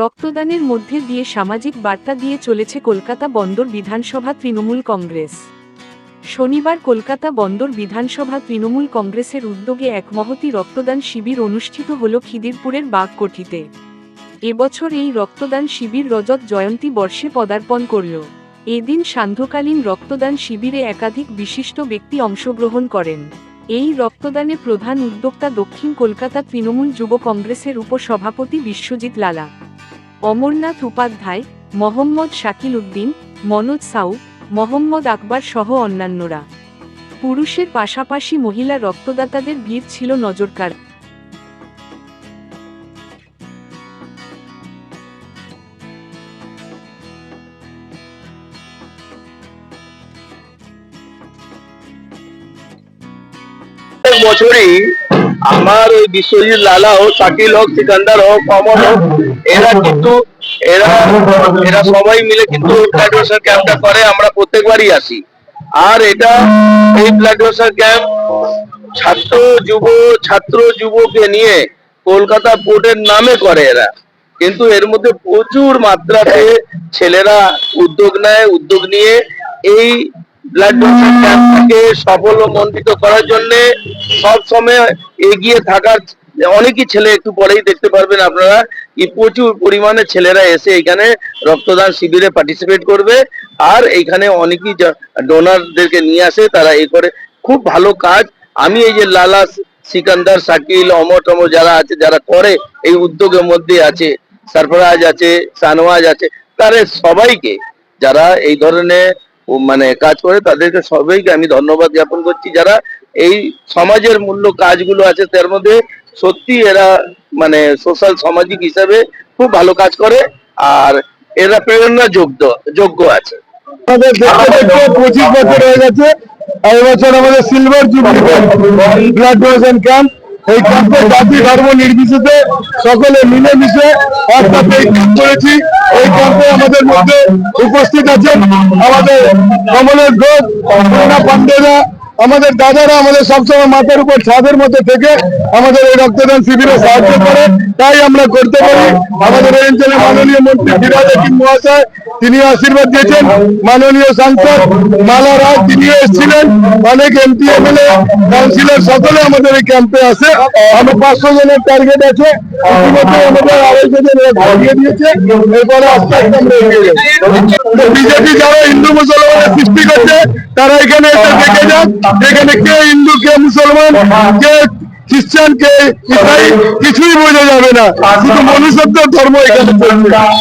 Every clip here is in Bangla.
রক্তদানের মধ্যে দিয়ে সামাজিক বার্তা দিয়ে চলেছে কলকাতা বন্দর বিধানসভা তৃণমূল কংগ্রেস। শনিবার কলকাতা বন্দর বিধানসভা তৃণমূল কংগ্রেসের উদ্যোগে এক মহতি রক্তদান শিবির অনুষ্ঠিত হল খিদিরপুরের বাগকটিতে এবছর এই রক্তদান শিবির রজত জয়ন্তী বর্ষে পদার্পণ করল। এদিন সান্ধ্যকালীন রক্তদান শিবিরে একাধিক বিশিষ্ট ব্যক্তি অংশগ্রহণ করেন। এই রক্তদানে প্রধান উদ্যোক্তা দক্ষিণ কলকাতা তৃণমূল যুব কংগ্রেসের উপসভাপতি বিশ্বজিৎ লালা। অমরনাথ উপাধ্যায়, মোহাম্মদ শাকিল উদ্দিন মনোজ সাউ, মোহাম্মদ আকবর সহ অন্যান্যরা। পুরুষের পাশাপাশি মহিলা রক্তদাতাদের ভিড় ছিল নজরকার বছরই আমার ওই বিশ্বজিৎ লালা হোক, শাকিল হোক, সিকান্দার হোক, কমল হোক, এরা কিন্তু, এরা এরা সবাই মিলে কিন্তু ব্লাড ক্যাম্পটা করে, আমরা প্রত্যেকবারই আসি। আর এটা, এই ব্লাড ডোনেশন ক্যাম্প ছাত্র, যুব, ছাত্র যুবকে নিয়ে কলকাতা পোর্টের নামে করে এরা। কিন্তু এর মধ্যে প্রচুর মাত্রাতে ছেলেরা উদ্যোগ নেয়, উদ্যোগ নিয়ে এই ব্লাড ডোনেশন ক্যাম্পটাকে সফলমণ্ডিত করার জন্য সব সময় এগিয়ে থাকার অনেকই ছেলে একটু পরেই দেখতে পারবেন আপনারা প্রচুর পরিমাণে ছেলেরা এসে এখানে রক্তদান শিবিরে পার্টিসিপেট করবে। আর এখানে অনেকই ডোনারদেরকে নিয়ে আসে, তারা এই করে খুব ভালো কাজ। আমি এই যে লালা সিকান্দার, শাকিল, অমর টমর যারা আছে, যারা করে এই উদ্যোগের মধ্যে আছে, সরফরাজ আছে, সানওয়াজ আছে তারা সবাইকে যারা এই ধরনের ও মানে কাজ করে, তাদেরকে সবাইকে আমি ধন্যবাদ জ্ঞাপন করছি। যারা এই সমাজের মূল্য কাজগুলো আছে, তার মধ্যে সত্যি এরা মানে সোশ্যাল সামাজিক হিসাবে খুব ভালো কাজ করে, আর এরা প্রেরণা যোগ্য যোগ্য আছে। পঁচিশ বছর হয়ে গেছে এবছর আমাদের silver jubilee blood donation camp এই ক্যাম্পে জাতি ধর্ম নির্বিশেষে সকলে মিলেমিশে একসাথে এই করেছি। এই ক্যাম্পে আমাদের মধ্যে উপস্থিত আছেন আমাদের কমলের ঘোষ করুণা পান্ডেরা, আমাদের দাদারা আমাদের সবসময় মাথার উপর ছাদের মধ্যে থেকে আমাদের এই রক্তদান শিবিরে সাহায্য করে। তাই আমরা করতে পারি। আমাদের এই অঞ্চলের মাননীয় মন্ত্রী হাকিম মহাশয় তিনি আশীর্বাদ দিয়েছেন। মাননীয় সাংসদ মালা রায় তিনিও এসেছিলেন। অনেক এমপি, এমএলএ, কাউন্সিলর সকলে আমাদের এই ক্যাম্পে আসে আমার পাঁচশো জনের টার্গেট আছে। আস্তে বিজেপি যারা হিন্দু মুসলমানের সৃষ্টি করছে, তারা এখানে এসে দেখে যান। এখানে কে হিন্দু, কে মুসলমান, কে খ্রিস্টান কে ইসাই কিছুই বোঝা যাবে না। শুধু মানুষের ধর্ম এখানে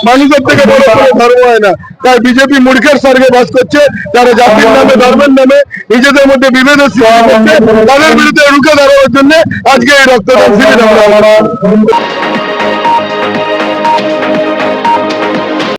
মানুষের থেকে বড় কোনো ধর্ম হয় না। তাই বিজেপি মূর্খের স্বর্গে বাস করছে। তারা জাতির নামে, ধর্মের নামে, নিজেদের মধ্যে বিভেদ সৃষ্টি তাদের বিরুদ্ধে রুখে দাঁড়ানোর জন্য আজকে এই রক্তদান শিবির আমরা